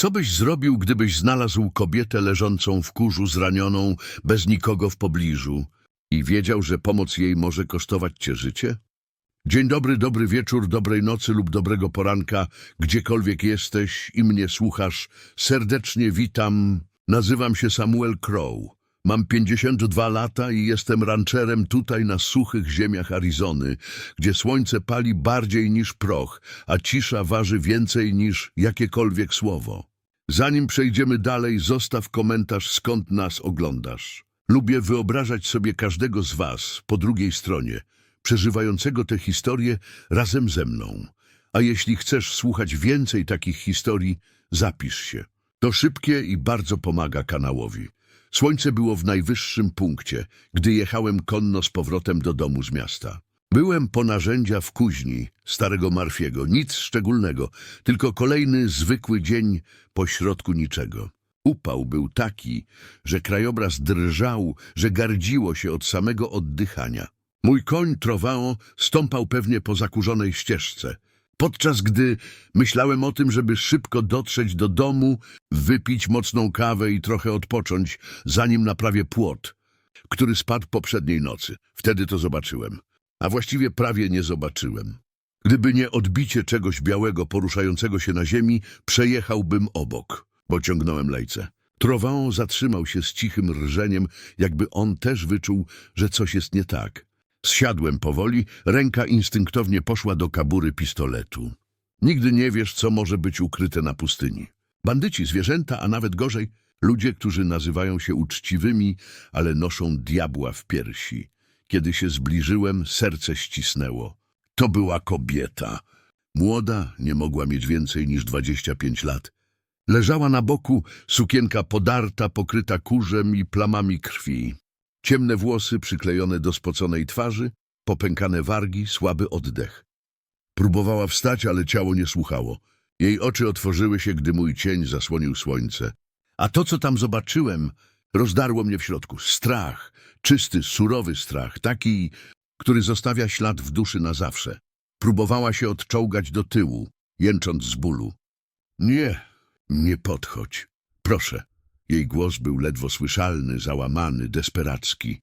Co byś zrobił, gdybyś znalazł kobietę leżącą w kurzu, zranioną, bez nikogo w pobliżu i wiedział, że pomoc jej może kosztować cię życie? Dzień dobry, dobry wieczór, dobrej nocy lub dobrego poranka, gdziekolwiek jesteś i mnie słuchasz. Serdecznie witam. Nazywam się Samuel Crow. Mam 52 lata i jestem rancherem tutaj na suchych ziemiach Arizony, gdzie słońce pali bardziej niż proch, a cisza waży więcej niż jakiekolwiek słowo. Zanim przejdziemy dalej, zostaw komentarz, skąd nas oglądasz. Lubię wyobrażać sobie każdego z was po drugiej stronie, przeżywającego tę historię razem ze mną. A jeśli chcesz słuchać więcej takich historii, zapisz się. To szybkie i bardzo pomaga kanałowi. Słońce było w najwyższym punkcie, gdy jechałem konno z powrotem do domu z miasta. Byłem po narzędzia w kuźni starego Marfiego. Nic szczególnego, tylko kolejny zwykły dzień pośrodku niczego. Upał był taki, że krajobraz drżał, że gardziło się od samego oddychania. Mój koń Trowao stąpał pewnie po zakurzonej ścieżce, podczas gdy myślałem o tym, żeby szybko dotrzeć do domu, wypić mocną kawę i trochę odpocząć, zanim naprawię płot, który spadł poprzedniej nocy. Wtedy to zobaczyłem, a właściwie prawie nie zobaczyłem. Gdyby nie odbicie czegoś białego poruszającego się na ziemi, przejechałbym obok, bo ciągnąłem lejce. Trowao zatrzymał się z cichym rżeniem, jakby on też wyczuł, że coś jest nie tak. Zsiadłem powoli, ręka instynktownie poszła do kabury pistoletu. Nigdy nie wiesz, co może być ukryte na pustyni. Bandyci, zwierzęta, a nawet gorzej, ludzie, którzy nazywają się uczciwymi, ale noszą diabła w piersi. Kiedy się zbliżyłem, serce ścisnęło. To była kobieta. Młoda, nie mogła mieć więcej niż dwadzieścia pięć lat. Leżała na boku, sukienka podarta, pokryta kurzem i plamami krwi. Ciemne włosy przyklejone do spoconej twarzy, popękane wargi, słaby oddech. Próbowała wstać, ale ciało nie słuchało. Jej oczy otworzyły się, gdy mój cień zasłonił słońce. A to, co tam zobaczyłem, rozdarło mnie w środku. Strach, czysty, surowy strach, taki, który zostawia ślad w duszy na zawsze. Próbowała się odczołgać do tyłu, jęcząc z bólu. Nie, nie podchodź. Proszę. Jej głos był ledwo słyszalny, załamany, desperacki.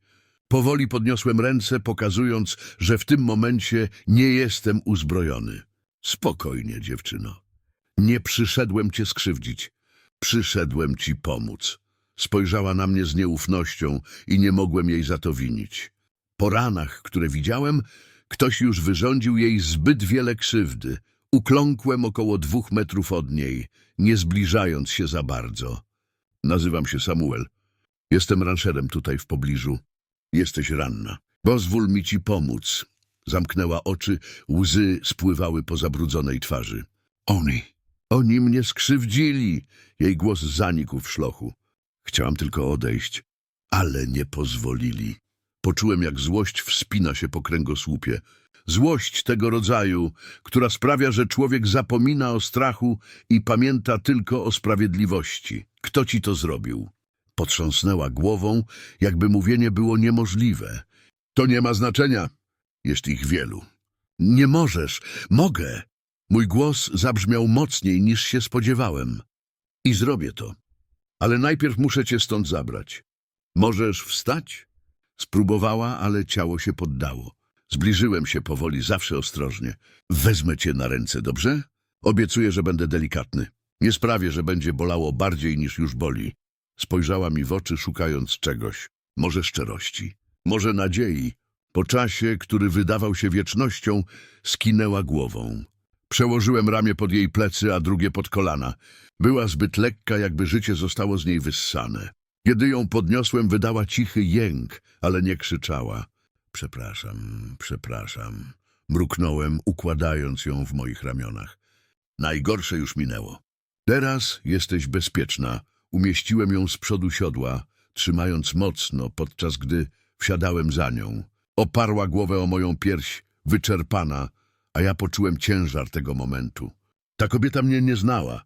Powoli podniosłem ręce, pokazując, że w tym momencie nie jestem uzbrojony. Spokojnie, dziewczyno. Nie przyszedłem cię skrzywdzić. Przyszedłem ci pomóc. Spojrzała na mnie z nieufnością i nie mogłem jej za to winić. Po ranach, które widziałem, ktoś już wyrządził jej zbyt wiele krzywdy. Ukląkłem około dwóch metrów od niej, nie zbliżając się za bardzo. Nazywam się Samuel. Jestem rancherem tutaj w pobliżu. Jesteś ranna. Pozwól mi ci pomóc. Zamknęła oczy, łzy spływały po zabrudzonej twarzy. Oni, oni mnie skrzywdzili. Jej głos zanikł w szlochu. Chciałam tylko odejść, ale nie pozwolili. Poczułem, jak złość wspina się po kręgosłupie. Złość tego rodzaju, która sprawia, że człowiek zapomina o strachu i pamięta tylko o sprawiedliwości. Kto ci to zrobił? Potrząsnęła głową, jakby mówienie było niemożliwe. To nie ma znaczenia. Jest ich wielu. Nie możesz. Mogę. Mój głos zabrzmiał mocniej niż się spodziewałem. I zrobię to. Ale najpierw muszę cię stąd zabrać. Możesz wstać? Spróbowała, ale ciało się poddało. Zbliżyłem się powoli, zawsze ostrożnie. Wezmę cię na ręce, dobrze? Obiecuję, że będę delikatny. Nie sprawię, że będzie bolało bardziej niż już boli. Spojrzała mi w oczy, szukając czegoś. Może szczerości, może nadziei. Po czasie, który wydawał się wiecznością, skinęła głową. Przełożyłem ramię pod jej plecy, a drugie pod kolana. Była zbyt lekka, jakby życie zostało z niej wyssane. Kiedy ją podniosłem, wydała cichy jęk, ale nie krzyczała. Przepraszam, przepraszam. Mruknąłem, układając ją w moich ramionach. Najgorsze już minęło. Teraz jesteś bezpieczna. Umieściłem ją z przodu siodła, trzymając mocno, podczas gdy wsiadałem za nią. Oparła głowę o moją pierś, wyczerpana, a ja poczułem ciężar tego momentu. Ta kobieta mnie nie znała.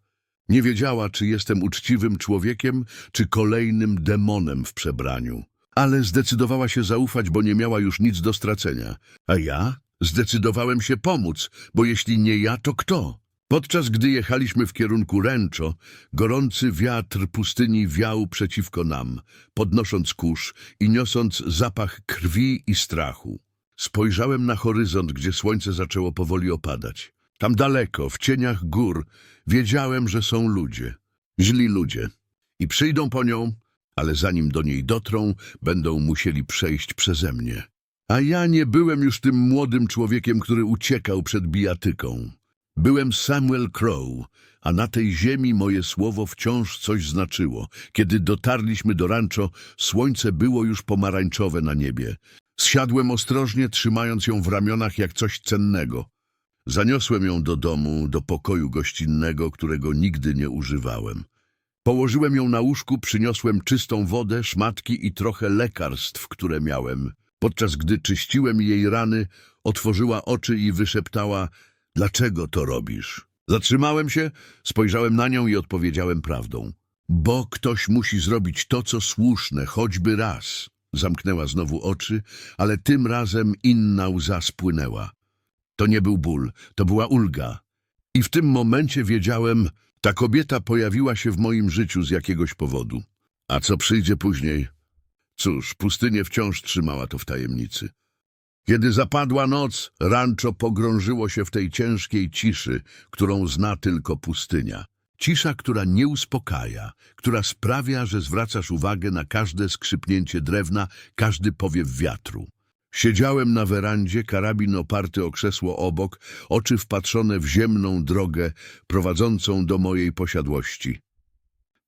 Nie wiedziała, czy jestem uczciwym człowiekiem, czy kolejnym demonem w przebraniu. Ale zdecydowała się zaufać, bo nie miała już nic do stracenia. A ja zdecydowałem się pomóc, bo jeśli nie ja, to kto? Podczas gdy jechaliśmy w kierunku Ręczo, gorący wiatr pustyni wiał przeciwko nam, podnosząc kurz i niosąc zapach krwi i strachu. Spojrzałem na horyzont, gdzie słońce zaczęło powoli opadać. Tam daleko, w cieniach gór, wiedziałem, że są ludzie. Źli ludzie. I przyjdą po nią, ale zanim do niej dotrą, będą musieli przejść przeze mnie. A ja nie byłem już tym młodym człowiekiem, który uciekał przed bijatyką. Byłem Samuel Crow, a na tej ziemi moje słowo wciąż coś znaczyło. Kiedy dotarliśmy do rancho, słońce było już pomarańczowe na niebie. Zsiadłem ostrożnie, trzymając ją w ramionach jak coś cennego. Zaniosłem ją do domu, do pokoju gościnnego, którego nigdy nie używałem. Położyłem ją na łóżku, przyniosłem czystą wodę, szmatki i trochę lekarstw, które miałem. Podczas gdy czyściłem jej rany, otworzyła oczy i wyszeptała – Dlaczego to robisz? Zatrzymałem się, spojrzałem na nią i odpowiedziałem prawdą. Bo ktoś musi zrobić to, co słuszne, choćby raz. Zamknęła znowu oczy, ale tym razem inna łza spłynęła. To nie był ból, to była ulga. I w tym momencie wiedziałem, ta kobieta pojawiła się w moim życiu z jakiegoś powodu. A co przyjdzie później? Cóż, pustynię wciąż trzymała to w tajemnicy. Kiedy zapadła noc, rancho pogrążyło się w tej ciężkiej ciszy, którą zna tylko pustynia. Cisza, która nie uspokaja, która sprawia, że zwracasz uwagę na każde skrzypnięcie drewna, każdy powiew wiatru. Siedziałem na werandzie, karabin oparty o krzesło obok, oczy wpatrzone w ziemną drogę prowadzącą do mojej posiadłości.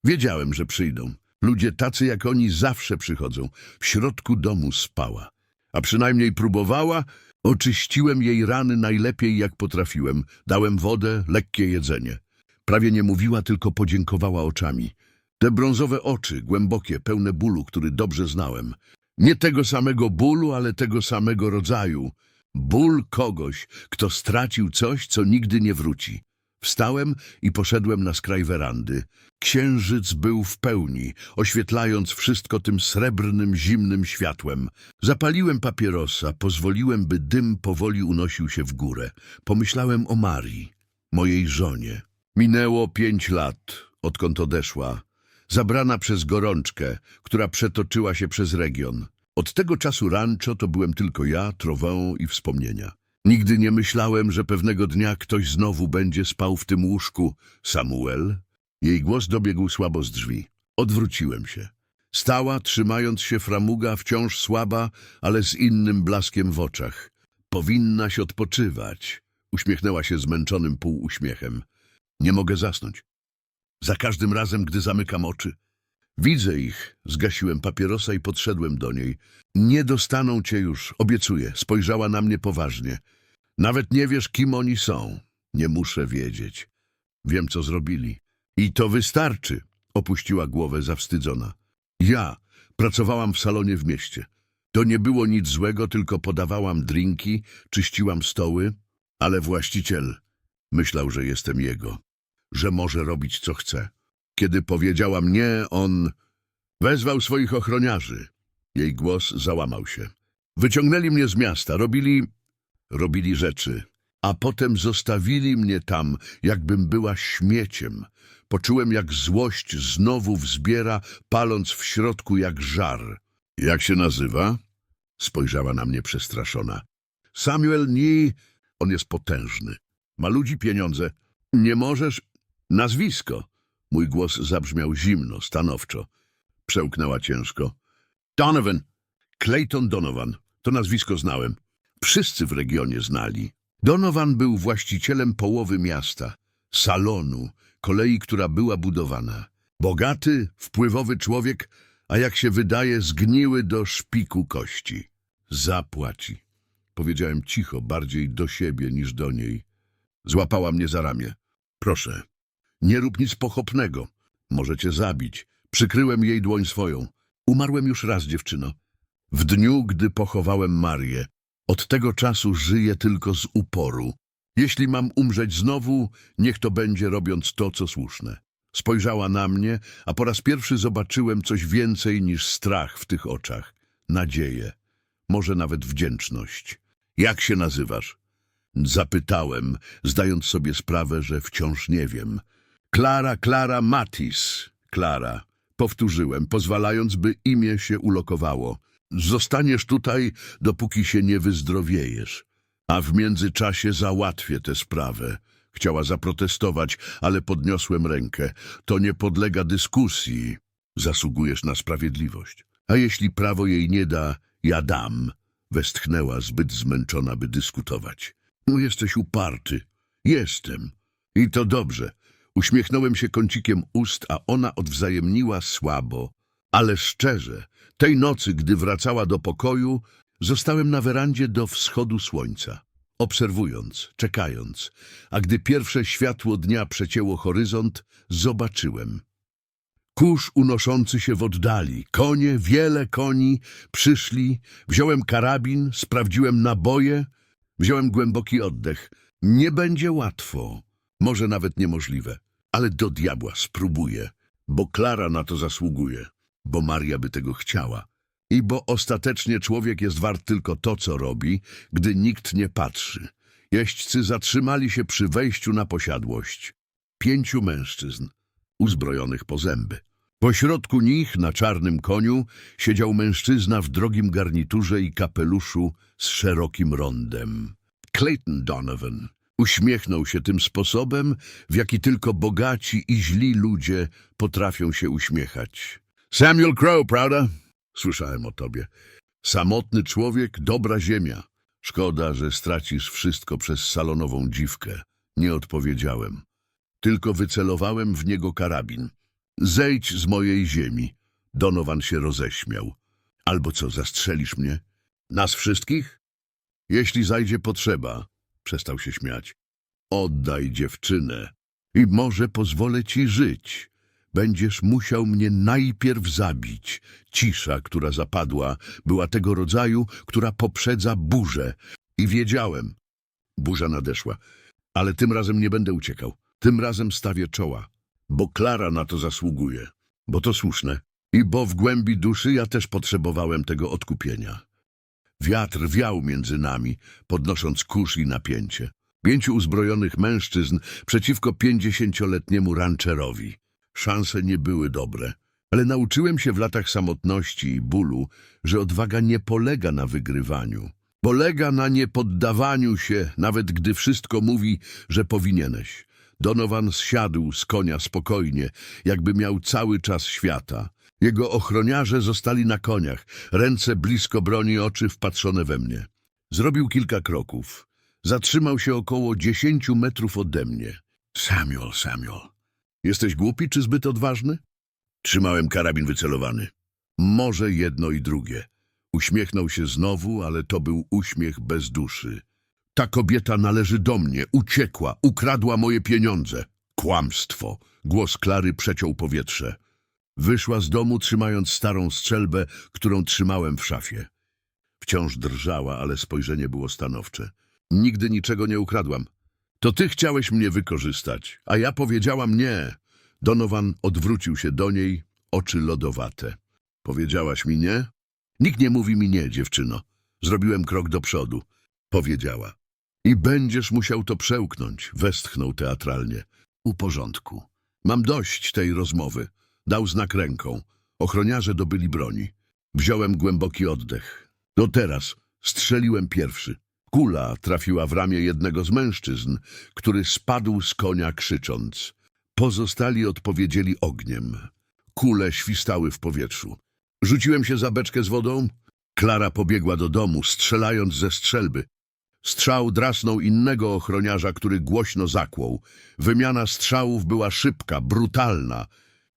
Wiedziałem, że przyjdą. Ludzie tacy jak oni zawsze przychodzą. W środku domu spała. A przynajmniej próbowała. Oczyściłem jej rany najlepiej jak potrafiłem. Dałem wodę, lekkie jedzenie. Prawie nie mówiła, tylko podziękowała oczami. Te brązowe oczy, głębokie, pełne bólu, który dobrze znałem. Nie tego samego bólu, ale tego samego rodzaju. Ból kogoś, kto stracił coś, co nigdy nie wróci. Wstałem i poszedłem na skraj werandy. Księżyc był w pełni, oświetlając wszystko tym srebrnym, zimnym światłem. Zapaliłem papierosa, pozwoliłem, by dym powoli unosił się w górę. Pomyślałem o Marii, mojej żonie. Minęło pięć lat, odkąd odeszła, zabrana przez gorączkę, która przetoczyła się przez region. Od tego czasu rancho to byłem tylko ja, trowę i wspomnienia. Nigdy nie myślałem, że pewnego dnia ktoś znowu będzie spał w tym łóżku. Samuel? Jej głos dobiegł słabo z drzwi. Odwróciłem się. Stała, trzymając się framuga, wciąż słaba, ale z innym blaskiem w oczach. Powinnaś odpoczywać. Uśmiechnęła się zmęczonym półuśmiechem. Nie mogę zasnąć. Za każdym razem, gdy zamykam oczy. Widzę ich. Zgasiłem papierosa i podszedłem do niej. Nie dostaną cię już, obiecuję. Spojrzała na mnie poważnie. Nawet nie wiesz, kim oni są. Nie muszę wiedzieć. Wiem, co zrobili. I to wystarczy, opuściła głowę zawstydzona. Ja pracowałam w salonie w mieście. To nie było nic złego, tylko podawałam drinki, czyściłam stoły, ale właściciel myślał, że jestem jego, że może robić, co chce. Kiedy powiedziałam nie, on wezwał swoich ochroniarzy. Jej głos załamał się. Wyciągnęli mnie z miasta, robili... robili rzeczy, a potem zostawili mnie tam, jakbym była śmieciem. Poczułem, jak złość znowu wzbiera, paląc w środku jak żar. Jak się nazywa? Spojrzała na mnie przestraszona. Samuel Nie, on jest potężny. Ma ludzi pieniądze. Nie możesz... Nazwisko. Mój głos zabrzmiał zimno, stanowczo. Przełknęła ciężko. Donovan. Clayton Donovan. To nazwisko znałem. Wszyscy w regionie znali. Donovan był właścicielem połowy miasta, salonu, kolei, która była budowana. Bogaty, wpływowy człowiek, a jak się wydaje, zgniły do szpiku kości. Zapłaci. Powiedziałem cicho, bardziej do siebie niż do niej. Złapała mnie za ramię. Proszę, nie rób nic pochopnego. Możecie zabić. Przykryłem jej dłoń swoją. Umarłem już raz, dziewczyno. W dniu, gdy pochowałem Marię. Od tego czasu żyję tylko z uporu. Jeśli mam umrzeć znowu, niech to będzie robiąc to, co słuszne. Spojrzała na mnie, a po raz pierwszy zobaczyłem coś więcej niż strach w tych oczach. Nadzieję. Może nawet wdzięczność. Jak się nazywasz? Zapytałem, zdając sobie sprawę, że wciąż nie wiem. Klara, Klara Matis. Klara. Powtórzyłem, pozwalając, by imię się ulokowało. Zostaniesz tutaj, dopóki się nie wyzdrowiejesz. A w międzyczasie załatwię tę sprawę. Chciała zaprotestować, ale podniosłem rękę. To nie podlega dyskusji. Zasługujesz na sprawiedliwość. A jeśli prawo jej nie da, ja dam. Westchnęła, zbyt zmęczona, by dyskutować. No, jesteś uparty. Jestem. I to dobrze. Uśmiechnąłem się kącikiem ust, a ona odwzajemniła słabo, ale szczerze. Tej nocy, gdy wracała do pokoju, zostałem na werandzie do wschodu słońca, obserwując, czekając, a gdy pierwsze światło dnia przecięło horyzont, zobaczyłem. Kurz unoszący się w oddali, konie, wiele koni, przyszli, wziąłem karabin, sprawdziłem naboje, wziąłem głęboki oddech. Nie będzie łatwo, może nawet niemożliwe, ale do diabła spróbuję, bo Klara na to zasługuje, bo Maria by tego chciała i bo ostatecznie człowiek jest wart tylko to, co robi, gdy nikt nie patrzy. Jeźdźcy zatrzymali się przy wejściu na posiadłość. Pięciu mężczyzn, uzbrojonych po zęby. Pośrodku nich, na czarnym koniu, siedział mężczyzna w drogim garniturze i kapeluszu z szerokim rondem. Clayton Donovan uśmiechnął się tym sposobem, w jaki tylko bogaci i źli ludzie potrafią się uśmiechać. Samuel Crow, prawda? Słyszałem o tobie. Samotny człowiek, dobra ziemia. Szkoda, że stracisz wszystko przez salonową dziwkę. Nie odpowiedziałem. Tylko wycelowałem w niego karabin. Zejdź z mojej ziemi. Donovan się roześmiał. Albo co, zastrzelisz mnie? Nas wszystkich? Jeśli zajdzie potrzeba, przestał się śmiać. Oddaj dziewczynę i może pozwolę ci żyć. Będziesz musiał mnie najpierw zabić. Cisza, która zapadła, była tego rodzaju, która poprzedza burzę. I wiedziałem. Burza nadeszła. Ale tym razem nie będę uciekał. Tym razem stawię czoła. Bo Klara na to zasługuje. Bo to słuszne. I bo w głębi duszy ja też potrzebowałem tego odkupienia. Wiatr wiał między nami, podnosząc kurz i napięcie. Pięciu uzbrojonych mężczyzn przeciwko pięćdziesięcioletniemu rancherowi. Szanse nie były dobre, ale nauczyłem się w latach samotności i bólu, że odwaga nie polega na wygrywaniu. Polega na niepoddawaniu się, nawet gdy wszystko mówi, że powinieneś. Donovan zsiadł z konia spokojnie, jakby miał cały czas świata. Jego ochroniarze zostali na koniach, ręce blisko broni, oczy wpatrzone we mnie. Zrobił kilka kroków. Zatrzymał się około dziesięciu metrów ode mnie. Samuel, Samuel, jesteś głupi czy zbyt odważny? Trzymałem karabin wycelowany. Może jedno i drugie. Uśmiechnął się znowu, ale to był uśmiech bez duszy. Ta kobieta należy do mnie, uciekła, ukradła moje pieniądze. Kłamstwo. Głos Klary przeciął powietrze. Wyszła z domu, trzymając starą strzelbę, którą trzymałem w szafie. Wciąż drżała, ale spojrzenie było stanowcze. Nigdy niczego nie ukradłam. To ty chciałeś mnie wykorzystać, a ja powiedziałam nie. Donovan odwrócił się do niej, oczy lodowate. Powiedziałaś mi nie? Nikt nie mówi mi nie, dziewczyno. Zrobiłem krok do przodu. Powiedziała. I będziesz musiał to przełknąć, westchnął teatralnie. U porządku. Mam dość tej rozmowy. Dał znak ręką. Ochroniarze dobyli broni. Wziąłem głęboki oddech. No teraz strzeliłem pierwszy. Kula trafiła w ramię jednego z mężczyzn, który spadł z konia krzycząc. Pozostali odpowiedzieli ogniem. Kule świstały w powietrzu. Rzuciłem się za beczkę z wodą. Klara pobiegła do domu, strzelając ze strzelby. Strzał drasnął innego ochroniarza, który głośno zakłął. Wymiana strzałów była szybka, brutalna.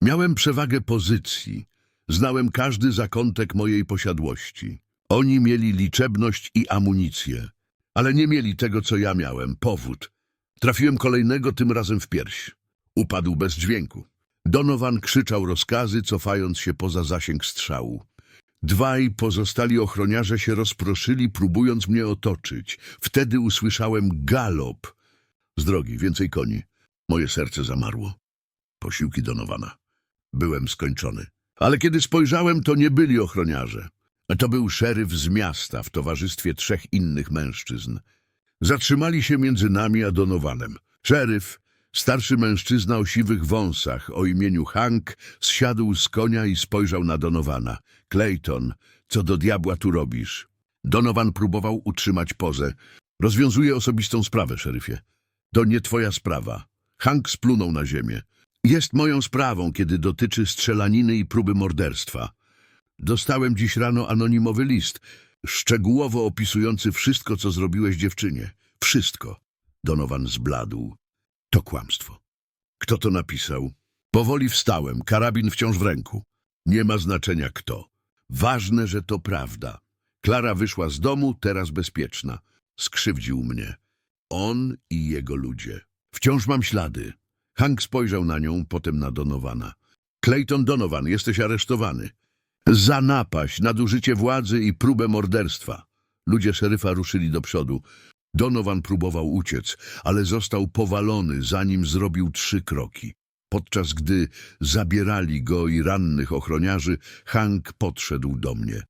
Miałem przewagę pozycji. Znałem każdy zakątek mojej posiadłości. Oni mieli liczebność i amunicję, ale nie mieli tego, co ja miałem, powód. Trafiłem kolejnego, tym razem w pierś. Upadł bez dźwięku. Donovan krzyczał rozkazy, cofając się poza zasięg strzału. Dwaj pozostali ochroniarze się rozproszyli, próbując mnie otoczyć. Wtedy usłyszałem galop. Z drogi, więcej koni. Moje serce zamarło. Posiłki Donowana. Byłem skończony. Ale kiedy spojrzałem, to nie byli ochroniarze. To był szeryf z miasta w towarzystwie trzech innych mężczyzn. Zatrzymali się między nami a Donowanem. Szeryf, starszy mężczyzna o siwych wąsach o imieniu Hank, zsiadł z konia i spojrzał na Donowana. Clayton, co do diabła tu robisz? Donovan próbował utrzymać pozę. Rozwiązuję osobistą sprawę, szeryfie. To nie twoja sprawa. Hank splunął na ziemię. Jest moją sprawą, kiedy dotyczy strzelaniny i próby morderstwa. Dostałem dziś rano anonimowy list, szczegółowo opisujący wszystko, co zrobiłeś dziewczynie. Wszystko. Donovan zbladł. To kłamstwo. Kto to napisał? Powoli wstałem, karabin wciąż w ręku. Nie ma znaczenia kto. Ważne, że to prawda. Klara wyszła z domu, teraz bezpieczna. Skrzywdził mnie. On i jego ludzie. Wciąż mam ślady. Hank spojrzał na nią, potem na Donowana. Clayton Donovan, jesteś aresztowany. Za napaść, nadużycie władzy i próbę morderstwa. Ludzie szeryfa ruszyli do przodu. Donovan próbował uciec, ale został powalony, zanim zrobił trzy kroki. Podczas gdy zabierali go i rannych ochroniarzy, Hank podszedł do mnie.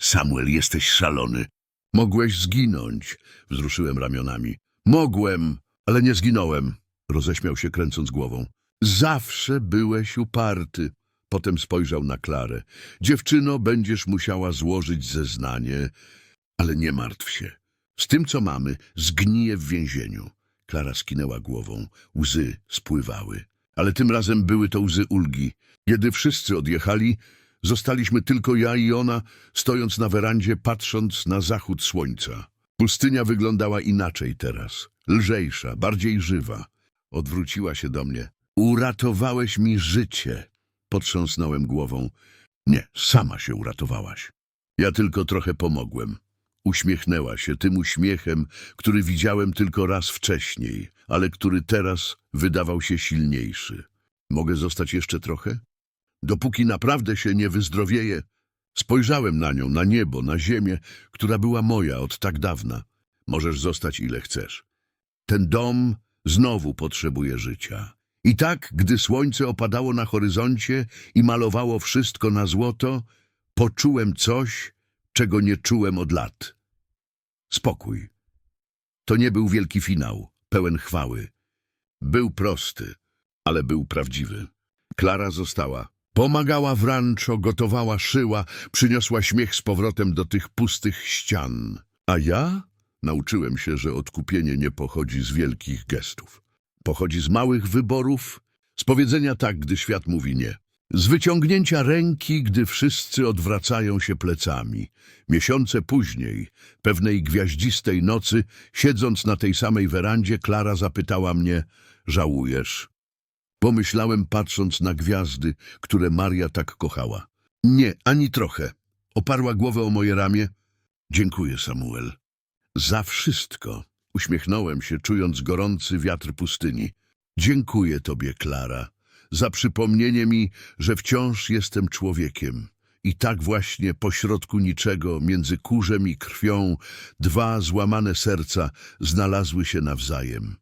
Samuel, jesteś szalony. Mogłeś zginąć, wzruszyłem ramionami. Mogłem, ale nie zginąłem, roześmiał się kręcąc głową. Zawsze byłeś uparty. Potem spojrzał na Klarę. Dziewczyno, będziesz musiała złożyć zeznanie, ale nie martw się. Z tym, co mamy, zgniję w więzieniu. Klara skinęła głową. Łzy spływały. Ale tym razem były to łzy ulgi. Kiedy wszyscy odjechali, zostaliśmy tylko ja i ona, stojąc na werandzie, patrząc na zachód słońca. Pustynia wyglądała inaczej teraz. Lżejsza, bardziej żywa. Odwróciła się do mnie. Uratowałeś mi życie. Potrząsnąłem głową. Nie, sama się uratowałaś. Ja tylko trochę pomogłem. Uśmiechnęła się tym uśmiechem, który widziałem tylko raz wcześniej, ale który teraz wydawał się silniejszy. Mogę zostać jeszcze trochę? Dopóki naprawdę się nie wyzdrowieję. Spojrzałem na nią, na niebo, na ziemię, która była moja od tak dawna. Możesz zostać ile chcesz. Ten dom znowu potrzebuje życia. I tak, gdy słońce opadało na horyzoncie i malowało wszystko na złoto, poczułem coś, czego nie czułem od lat. Spokój. To nie był wielki finał, pełen chwały. Był prosty, ale był prawdziwy. Klara została. Pomagała w rancho, gotowała, szyła, przyniosła śmiech z powrotem do tych pustych ścian. A ja nauczyłem się, że odkupienie nie pochodzi z wielkich gestów. Pochodzi z małych wyborów, z powiedzenia tak, gdy świat mówi nie. Z wyciągnięcia ręki, gdy wszyscy odwracają się plecami. Miesiące później, pewnej gwiaździstej nocy, siedząc na tej samej werandzie, Klara zapytała mnie, żałujesz? Pomyślałem, patrząc na gwiazdy, które Maria tak kochała. Nie, ani trochę. Oparła głowę o moje ramię. Dziękuję, Samuel. Za wszystko. Uśmiechnąłem się, czując gorący wiatr pustyni. Dziękuję tobie, Klara, za przypomnienie mi, że wciąż jestem człowiekiem. I tak właśnie pośrodku niczego, między kurzem i krwią, dwa złamane serca znalazły się nawzajem.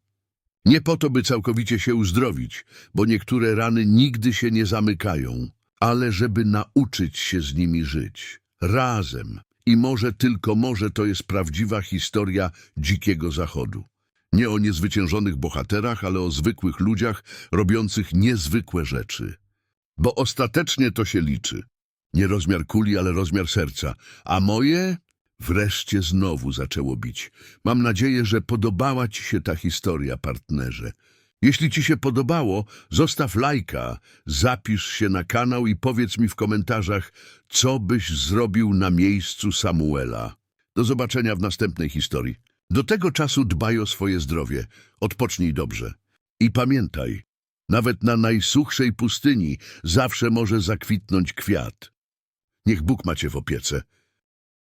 Nie po to, by całkowicie się uzdrowić, bo niektóre rany nigdy się nie zamykają, ale żeby nauczyć się z nimi żyć. Razem. I może tylko może to jest prawdziwa historia dzikiego zachodu. Nie o niezwyciężonych bohaterach, ale o zwykłych ludziach robiących niezwykłe rzeczy. Bo ostatecznie to się liczy. Nie rozmiar kuli, ale rozmiar serca. A moje wreszcie znowu zaczęło bić. Mam nadzieję, że podobała Ci się ta historia, partnerze. Jeśli Ci się podobało, zostaw lajka, zapisz się na kanał i powiedz mi w komentarzach, co byś zrobił na miejscu Samuela. Do zobaczenia w następnej historii. Do tego czasu dbaj o swoje zdrowie, odpocznij dobrze. I pamiętaj, nawet na najsuchszej pustyni zawsze może zakwitnąć kwiat. Niech Bóg macie w opiece.